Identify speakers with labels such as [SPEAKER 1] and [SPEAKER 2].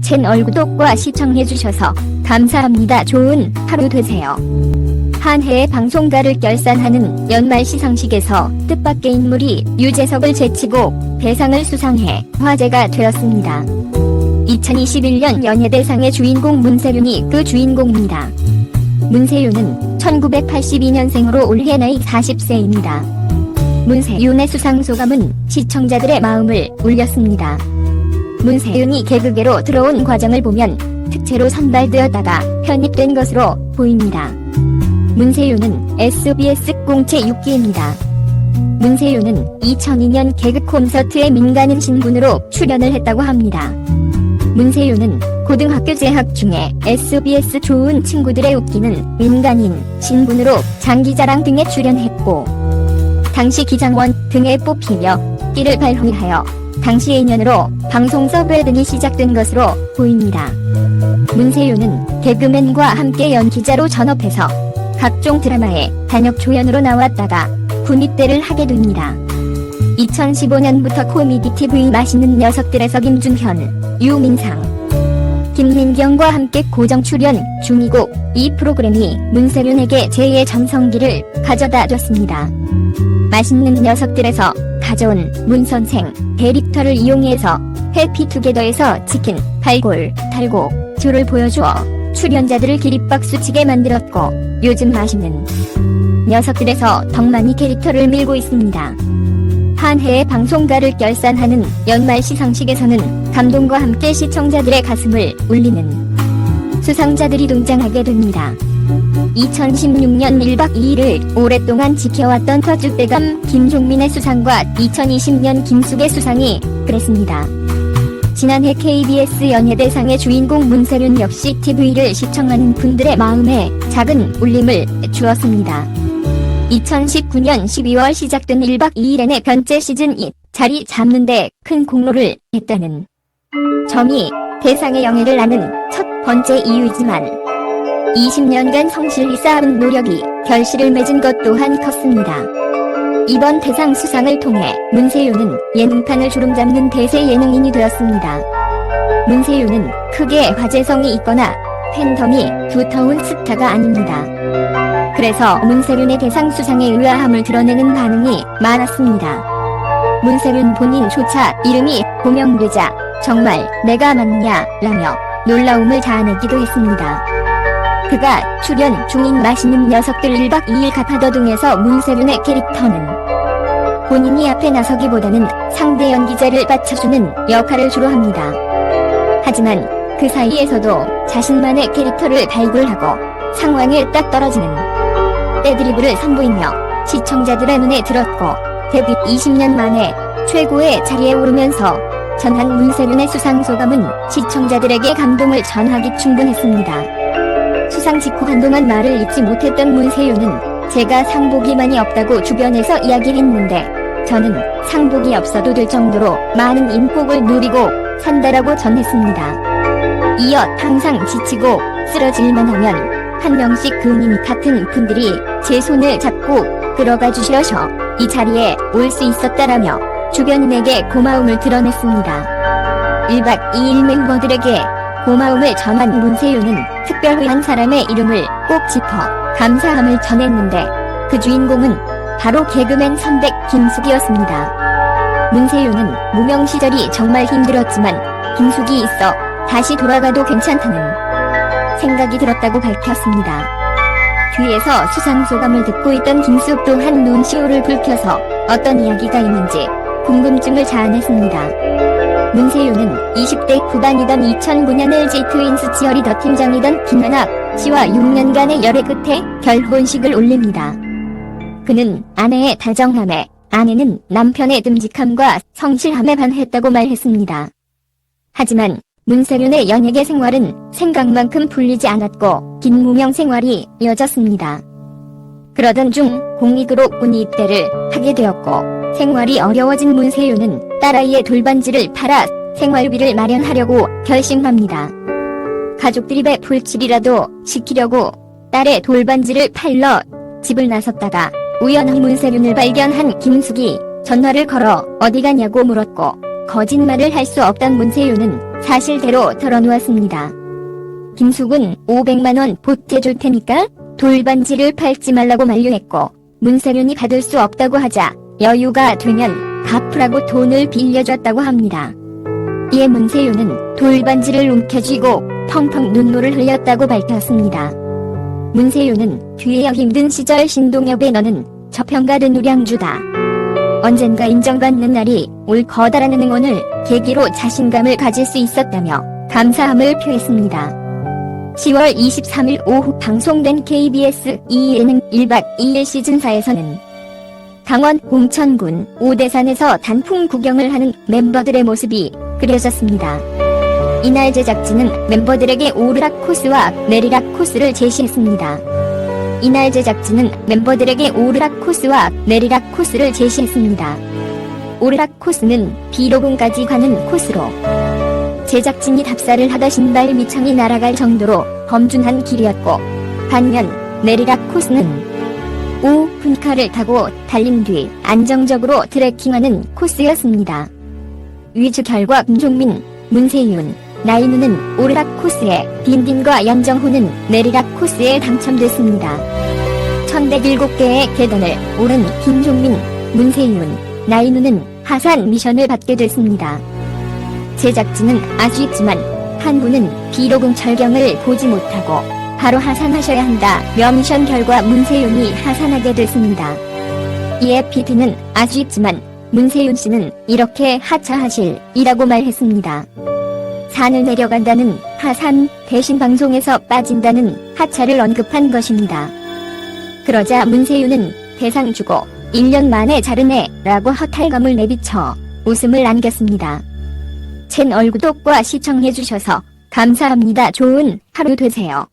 [SPEAKER 1] 채널 구독과 시청해주셔서 감사합니다. 좋은 하루 되세요. 한 해의 방송가를 결산하는 연말 시상식에서 뜻밖의 인물이 유재석을 제치고 대상을 수상해 화제가 되었습니다. 2021년 연예대상의 주인공 문세윤이 그 주인공입니다. 문세윤은 1982년생으로 올해 나이 40세입니다. 문세윤의 수상 소감은 시청자들의 마음을 울렸습니다. 문세윤이 개그계로 들어온 과정을 보면 특채로 선발되었다가 편입된 것으로 보입니다. 문세윤은 SBS 공채 6기입니다. 문세윤은 2002년 개그 콘서트의 민간인 신분으로 출연을 했다고 합니다. 문세윤은 고등학교 재학 중에 SBS 좋은 친구들의 웃기는 민간인 신분으로 장기자랑 등에 출연했고 당시 기장원 등에 뽑히며 끼를 발휘하여 당시 인연으로 방송 섭외 등이 시작된 것으로 보입니다. 문세윤은 개그맨과 함께 연기자로 전업해서 각종 드라마에 단역 조연으로 나왔다가 군입대를 하게 됩니다. 2015년부터 코미디 TV 맛있는 녀석들에서 김준현, 유민상, 김민경과 함께 고정 출연 중이고 이 프로그램이 문세윤에게 제2의 전성기를 가져다 줬습니다. 맛있는 녀석들에서 가져온 문선생 데릭터를 이용해서 해피투게더에서 치킨, 발골, 달고 줄을 보여주어 출연자들을 기립박수치게 만들었고 요즘 맛있는 녀석들에서 덕만이 캐릭터를 밀고 있습니다. 한 해의 방송가를 결산하는 연말 시상식에서는 감동과 함께 시청자들의 가슴을 울리는 수상자들이 등장하게 됩니다. 2016년 1박 2일을 오랫동안 지켜왔던 터줏대감 김종민의 수상과 2020년 김숙의 수상이 그랬습니다. 지난해 KBS 연예대상의 주인공 문세윤 역시 TV를 시청하는 분들의 마음에 작은 울림을 주었습니다. 2019년 12월 시작된 1박 2일의 변제 시즌 2 자리 잡는데 큰 공로를 했다는 점이 대상의 영예를 아는 첫 번째 이유이지만 20년간 성실히 쌓은 노력이 결실을 맺은 것 또한 컸습니다. 이번 대상 수상을 통해 문세윤은 예능판을 주름잡는 대세 예능인이 되었습니다. 문세윤은 크게 화제성이 있거나 팬덤이 두터운 스타가 아닙니다. 그래서 문세윤의 대상 수상에 의아함을 드러내는 반응이 많았습니다. 문세윤 본인조차 이름이 고명되자 정말 내가 맞냐 라며 놀라움을 자아내기도 했습니다. 그가 출연 중인 맛있는 녀석들 1박 2일 가파더 등에서 문세윤의 캐릭터는 본인이 앞에 나서기보다는 상대 연기자를 받쳐주는 역할을 주로 합니다. 하지만 그 사이에서도 자신만의 캐릭터를 발굴하고 상황에 딱 떨어지는 떼드리브를 선보이며 시청자들의 눈에 들었고 데뷔 20년 만에 최고의 자리에 오르면서 전한 문세윤의 수상 소감은 시청자들에게 감동을 전하기 충분했습니다. 수상 직후 한동안 말을 잇지 못했던 문세윤은 제가 상복이 많이 없다고 주변에서 이야기했는데 저는 상복이 없어도 될 정도로 많은 인복을 누리고 산다라고 전했습니다. 이어 항상 지치고 쓰러질만 하면 한 명씩 그님 같은 분들이 제 손을 잡고 끌어가 주셔서 이 자리에 올 수 있었다라며 주변인에게 고마움을 드러냈습니다. 1박 2일 멤버들에게 고마움을 전한 문세윤은 특별히 한 사람의 이름을 꼭 짚어 감사함을 전했는데 그 주인공은 바로 개그맨 선백 김숙이었습니다. 문세윤은 무명 시절이 정말 힘들었지만 김숙이 있어 다시 돌아가도 괜찮다는 생각이 들었다고 밝혔습니다. 뒤에서 수상 소감을 듣고 있던 김숙 또한 눈시울을 붉혀서 어떤 이야기가 있는지 궁금증을 자아냈습니다. 문세윤은 20대 후반이던 2009년 LG 트윈스 치어리더 팀장이던 김연학 씨와 6년간의 열애 끝에 결혼식을 올립니다. 그는 아내의 다정함에 아내는 남편의 듬직함과 성실함에 반했다고 말했습니다. 하지만 문세윤의 연예계 생활은 생각만큼 풀리지 않았고 긴 무명 생활이 이어졌습니다. 그러던 중 공익으로 군이 입대를 하게 되었고 생활이 어려워진 문세윤은 딸아이의 돌반지를 팔아 생활비를 마련하려고 결심합니다. 가족들이 배풀칠이라도 시키려고 딸의 돌반지를 팔러 집을 나섰다가 우연히 문세윤을 발견한 김숙이 전화를 걸어 어디 가냐고 물었고 거짓말을 할 수 없던 문세윤은 사실대로 털어놓았습니다. 김숙은 500만원 보태 줄 테니까 돌반지를 팔지 말라고 만류했고 문세윤이 받을 수 없다고 하자 여유가 되면 갚으라고 돈을 빌려줬다고 합니다. 이에 문세윤은 돌반지를 움켜쥐고 펑펑 눈물을 흘렸다고 밝혔습니다. 문세윤은 뒤에야 힘든 시절 신동엽의 너는 저평가된 우량주다. 언젠가 인정받는 날이 올 거다라는 응원을 계기로 자신감을 가질 수 있었다며 감사함을 표했습니다. 10월 23일 오후 방송된 KBS 2예능 1박 2일 시즌4에서는 강원 공천군 오대산에서 단풍 구경을 하는 멤버들의 모습이 그려졌습니다. 이날 제작진은 멤버들에게 오르락 코스와 내리락 코스를 제시했습니다. 이날 제작진은 멤버들에게 오르락 코스와 내리락 코스를 제시했습니다. 오르락 코스는 비로군까지 가는 코스로 제작진이 답사를 하다 신발 밑창이 날아갈 정도로 범준한 길이었고 반면 내리락 코스는 5 분카를 타고 달린 뒤 안정적으로 트레킹하는 코스였습니다. 위주 결과 김종민, 문세윤, 나인우는 오르락 코스에 빈빈과 양정호는 내리락 코스에 당첨됐습니다. 1107개의 계단을 오른 김종민, 문세윤, 나인우는 하산 미션을 받게 됐습니다. 제작진은 아쉽지만 한 분은 비로금 철경을 보지 못하고 바로 하산하셔야 한다. 미션 결과 문세윤이 하산하게 됐습니다. 이에 PD는 아쉽지만 문세윤 씨는 이렇게 하차하실 이라고 말했습니다. 산을 내려간다는 하산 대신 방송에서 빠진다는 하차를 언급한 것입니다. 그러자 문세윤은 대상 주고 1년 만에 자르네 라고 허탈감을 내비쳐 웃음을 안겼습니다. 채널 구독과 시청해주셔서 감사합니다. 좋은 하루 되세요.